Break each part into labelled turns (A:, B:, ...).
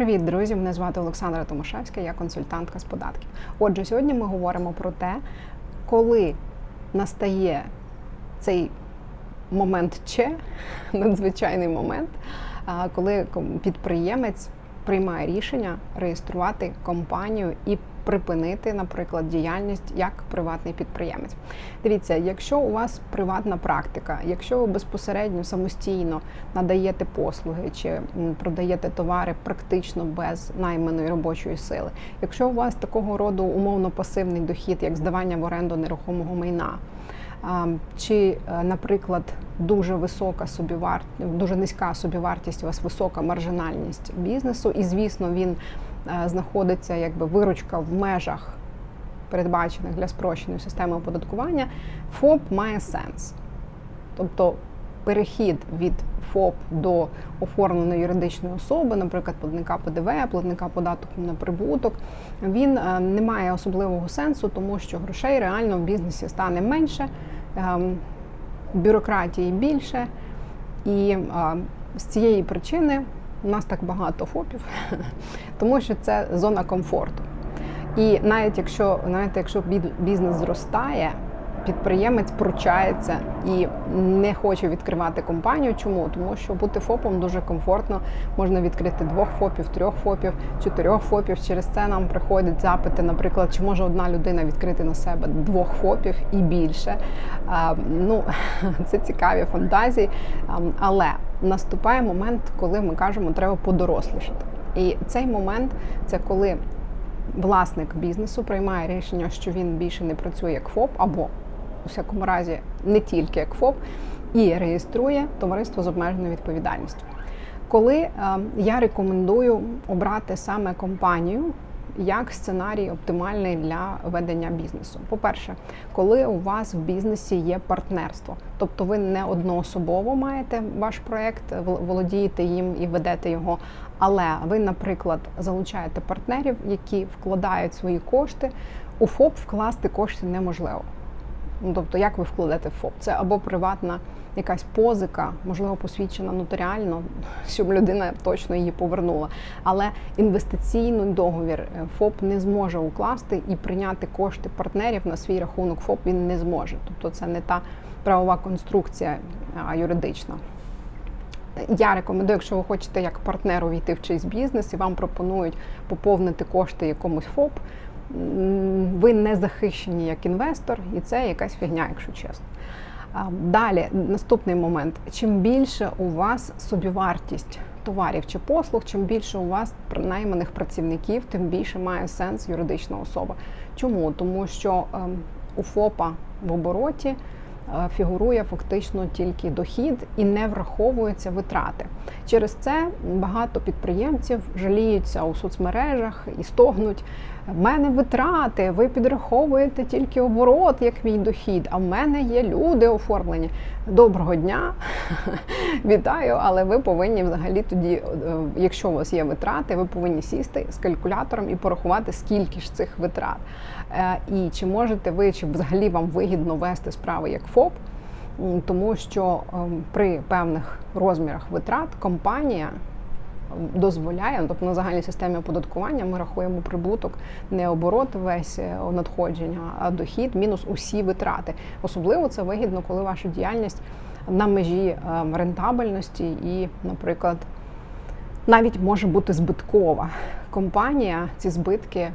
A: Привіт, друзі! Мене звати Олександра Томашевська, я консультантка з податків. Отже, сьогодні ми говоримо про те, коли настає цей момент Че, надзвичайний момент, коли підприємець приймає рішення реєструвати компанію і припинити, наприклад, діяльність як приватний підприємець. Дивіться, якщо у вас приватна практика, якщо ви безпосередньо самостійно надаєте послуги чи продаєте товари практично без найманої робочої сили, якщо у вас такого роду умовно пасивний дохід, як здавання в оренду нерухомого майна. Чи, е, наприклад, дуже висока собіварт... дуже низька собівартість, у вас висока маржинальність бізнесу, і звісно, він знаходиться якби виручка в межах передбачених для спрощеної системи оподаткування, ФОП має сенс. Тобто перехід від ФОП до оформленої юридичної особи, наприклад, платника ПДВ, платника податку на прибуток, він е, не має особливого сенсу, тому що грошей реально в бізнесі стане менше, ем, бюрократії більше. І е, з цієї причини у нас так багато ФОПів, тому що це зона комфорту. І навіть якщо навіть якщо бізнес зростає, підприємець пручається і не хоче відкривати компанію. Чому? Тому що бути ФОПом дуже комфортно. Можна відкрити двох ФОПів, трьох ФОПів, чотирьох ФОПів. Через це нам приходять запити, наприклад, чи може одна людина відкрити на себе двох ФОПів і більше. Ну, це цікаві фантазії. Але наступає момент, коли ми кажемо, треба подорослішати. І цей момент це коли власник бізнесу приймає рішення, що він більше не працює як ФОП, або у всякому разі не тільки як ФОП, і реєструє товариство з обмеженою відповідальністю. Коли е, я рекомендую обрати саме компанію. Як сценарій оптимальний для ведення бізнесу? По-перше, коли у вас в бізнесі є партнерство, тобто ви не одноособово маєте ваш проект, вол- володієте їм і ведете його, але ви, наприклад, залучаєте партнерів, які вкладають свої кошти. У ФОП вкласти кошти неможливо. Ну, тобто, як ви вкладете ФОП? Це або приватна якась позика, можливо, посвідчена нотаріально, щоб людина точно її повернула. Але інвестиційний договір е, ФОП не зможе укласти і прийняти кошти партнерів на свій рахунок ФОП він не зможе. Тобто це не та правова конструкція юридична. Я рекомендую, якщо ви хочете як партнер увійти в чийсь бізнес і вам пропонують поповнити кошти якомусь ФОП, ви не захищені як інвестор, і це якась фігня, якщо чесно. Далі, наступний момент. Чим більше у вас собівартість товарів чи послуг, чим більше у вас найманих працівників, тим більше має сенс юридична особа. Чому? Тому що ем, у ФОПа в обороті фігурує фактично тільки дохід і не враховуються витрати. Через це багато підприємців жаліються у соцмережах і стогнуть. В мене витрати, ви підраховуєте тільки оборот, як мій дохід, а в мене є люди оформлені. Доброго дня, вітаю, але ви повинні взагалі тоді, е, якщо у вас є витрати, ви повинні сісти з калькулятором і порахувати, скільки ж цих витрат. Е, І чи можете ви, чи взагалі вам вигідно вести справи як ФОП, тому що ем, при певних розмірах витрат компанія дозволяє, ну, тобто на загальній системі оподаткування ми рахуємо прибуток, не оборот весь е, надходження, а дохід мінус усі витрати. Особливо це вигідно, коли ваша діяльність на межі е, рентабельності і, наприклад, навіть може бути збиткова. Компанія ці збитки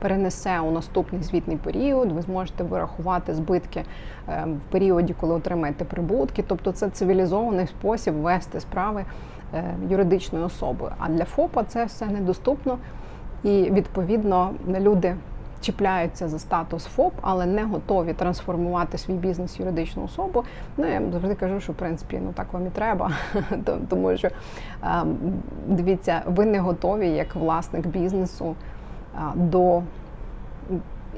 A: перенесе у наступний звітний період. Ви зможете вирахувати збитки е, в періоді, коли отримаєте прибутки. Тобто це цивілізований спосіб вести справи е, юридичною особою. А для ФОПа це все недоступно, і відповідно люди. Чіпляються за статус ФОП, але не готові трансформувати свій бізнес в юридичну особу. Ну я завжди кажу, що в принципі ну так вам і треба, тому що ем, дивіться, ви не готові як власник бізнесу до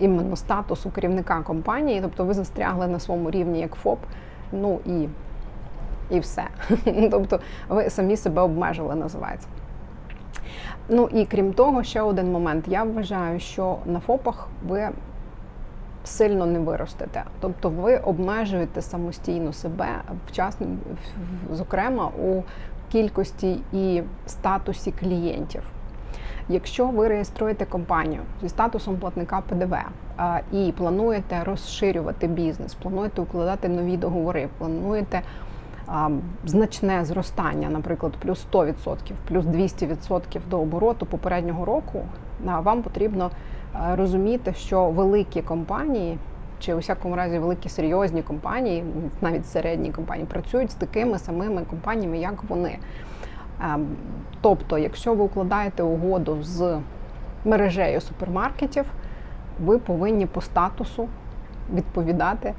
A: іменно статусу керівника компанії, тобто ви застрягли на своєму рівні як ФОП, ну і, і все. Тобто ви самі себе обмежили, називається. Ну і крім того, ще один момент. Я вважаю, що на ФОПах ви сильно не виростете. Тобто ви обмежуєте самостійно себе вчасно, зокрема у кількості і статусі клієнтів. Якщо ви реєструєте компанію зі статусом платника ПДВ і плануєте розширювати бізнес, плануєте укладати нові договори, плануєте значне зростання, наприклад, плюс 100%, плюс 200% до обороту попереднього року, вам потрібно розуміти, що великі компанії. Чи у всякому разі великі серйозні компанії, навіть середні компанії, працюють з такими самими компаніями, як вони. Ем, Тобто, якщо ви укладаєте угоду з мережею супермаркетів, ви повинні по статусу відповідати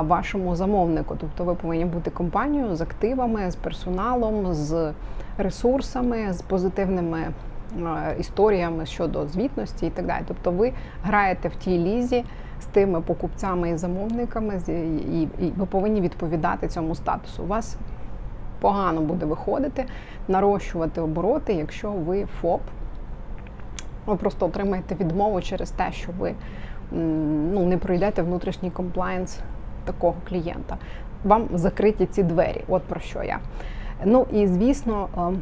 A: вашому замовнику. Тобто ви повинні бути компанією з активами, з персоналом, з ресурсами, з позитивними е, історіями щодо звітності і так далі. Тобто ви граєте в тій лізі з тими покупцями і замовниками, і, ви повинні відповідати цьому статусу. У вас погано буде виходити, нарощувати обороти, якщо ви ФОП. Ви просто отримаєте відмову через те, що ви ну, не пройдете внутрішній комплаєнс такого клієнта. Вам закриті ці двері. От про що я. Ну і звісно, ем,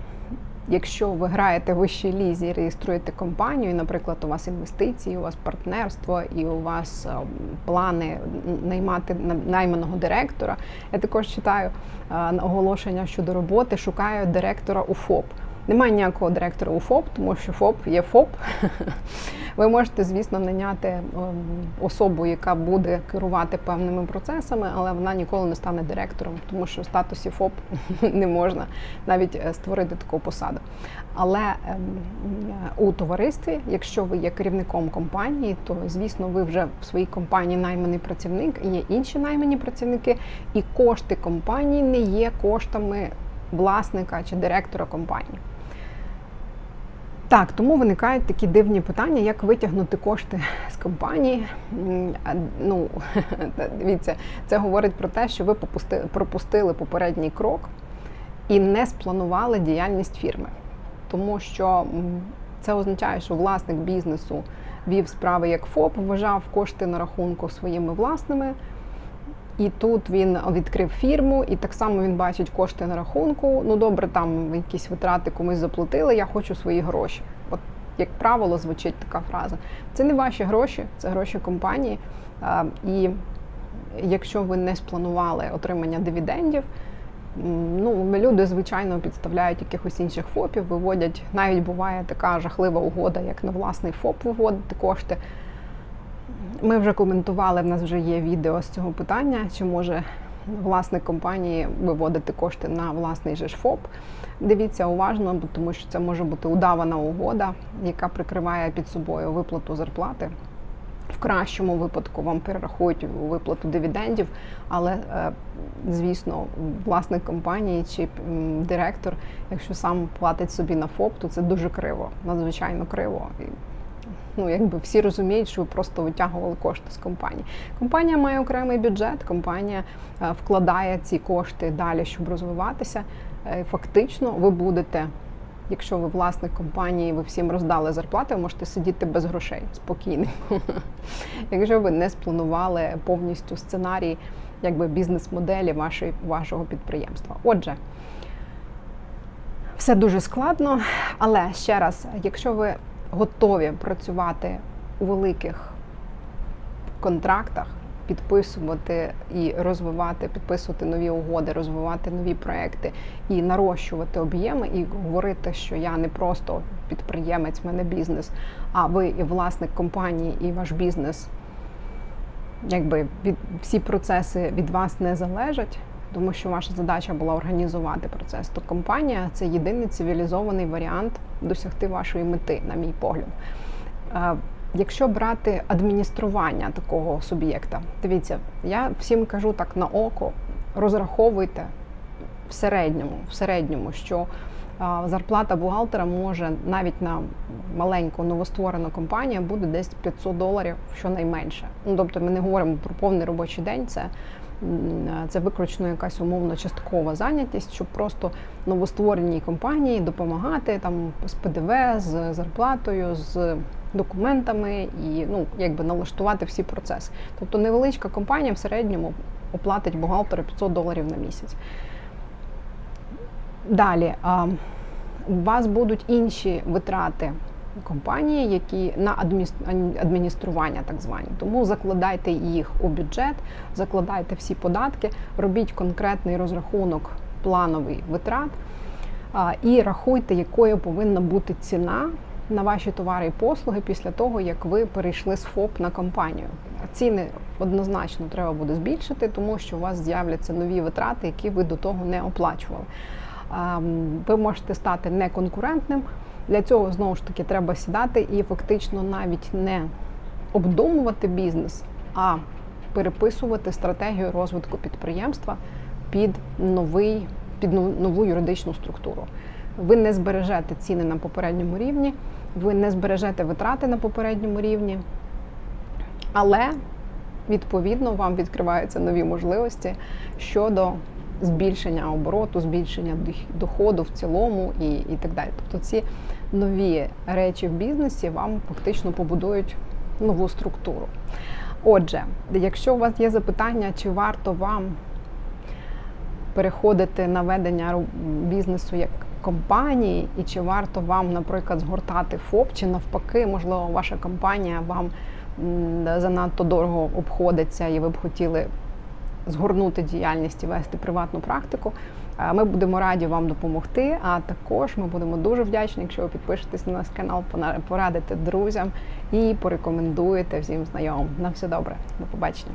A: якщо ви граєте в вищій лізі, реєструєте компанію, наприклад, у вас інвестиції, у вас партнерство і у вас ем, плани наймати найманого директора. Я також читаю е, оголошення щодо роботи, шукаю директора у ФОП. Немає ніякого директора у ФОП, тому що ФОП є ФОП. Ви можете, звісно, наняти ем, особу, яка буде керувати певними процесами, але вона ніколи не стане директором, тому що в статусі ФОП не можна навіть е, створити таку посаду. Але ем, у товаристві, якщо ви є керівником компанії, то звісно ви вже в своїй компанії найманий працівник, є інші наймані працівники, і кошти компанії не є коштами власника чи директора компанії. Так, тому виникають такі дивні питання, як витягнути кошти з компанії. Ну, дивіться, це говорить про те, що ви попусти- пропустили попередній крок і не спланували діяльність фірми. Тому що це означає, що власник бізнесу вів справи як ФОП, вважав кошти на рахунку своїми власними. І тут він відкрив фірму, і так само він бачить кошти на рахунку. Ну добре, там якісь витрати комусь заплатили. Я хочу свої гроші. От як правило, звучить така фраза. Це не ваші гроші, це гроші компанії. І якщо ви не спланували отримання дивідендів, ну люди звичайно підставляють якихось інших ФОПів, виводять. Навіть буває така жахлива угода, як на власний ФОП виводити кошти. Ми вже коментували, в нас вже є відео з цього питання, чи може власник компанії виводити кошти на власний же ФОП. Дивіться уважно, тому що це може бути удавана угода, яка прикриває під собою виплату зарплати. В кращому випадку вам перерахують виплату дивідендів, але е, звісно, власник компанії чи директор, якщо сам платить собі на ФОП, то це дуже криво, надзвичайно криво. Ну якби всі розуміють, що ви просто витягували кошти з компанії. Компанія має окремий бюджет, компанія е, вкладає ці кошти далі, щоб розвиватися. Е, Фактично, ви будете, якщо ви власник компанії, ви всім роздали зарплати, ви можете сидіти без грошей спокійно. Якщо ви не спланували повністю сценарій якби бізнес-моделі вашого підприємства. Отже. Все дуже складно, але ще раз, якщо ви готові працювати у великих контрактах, підписувати і розвивати, підписувати нові угоди, розвивати нові проекти і нарощувати об'єми, і говорити, що я не просто підприємець, в мене бізнес, а ви і власник компанії, і ваш бізнес, якби від всі процеси від вас не залежать. Тому що ваша задача була організувати процес, то компанія це єдиний цивілізований варіант досягти вашої мети, на мій погляд. Е, Якщо брати адміністрування такого суб'єкта, дивіться, я всім кажу так на око, розраховуйте в середньому, в середньому, що зарплата бухгалтера може навіть на маленьку новостворену компанію буде десь 500 доларів щонайменше. Ну тобто ми не говоримо про повний робочий день. Це це виключно якась умовно часткова зайнятість, щоб просто новоствореній компанії допомагати там з ПДВ, з зарплатою, з документами і ну якби налаштувати всі процеси. Тобто невеличка компанія в середньому оплатить бухгалтеру 500 доларів на місяць. Далі у вас будуть інші витрати компанії, які на адміністрування, так звані. Тому закладайте їх у бюджет, закладайте всі податки, робіть конкретний розрахунок плановий витрат і рахуйте, якою повинна бути ціна на ваші товари і послуги після того, як ви перейшли з ФОП на компанію. Ціни однозначно треба буде збільшити, тому що у вас з'являться нові витрати, які ви до того не оплачували. Ви можете стати неконкурентним. Для цього знову ж таки треба сідати і фактично навіть не обдумувати бізнес, а переписувати стратегію розвитку підприємства під новий, під нову юридичну структуру. Ви не збережете ціни на попередньому рівні, ви не збережете витрати на попередньому рівні, але відповідно вам відкриваються нові можливості щодо збільшення обороту, збільшення доходу в цілому і, і так далі. Тобто ці нові речі в бізнесі вам фактично побудують нову структуру. Отже, якщо у вас є запитання, чи варто вам переходити на ведення бізнесу як компанії, і чи варто вам, наприклад, згортати ФОП, чи навпаки, можливо, ваша компанія вам занадто дорого обходиться, і ви б хотіли згорнути діяльність і вести приватну практику. е, Ми будемо раді вам допомогти. А також ми будемо дуже вдячні, якщо ви підпишетесь на наш канал, порадите друзям і порекомендуєте всім знайомим. На все добре, до побачення.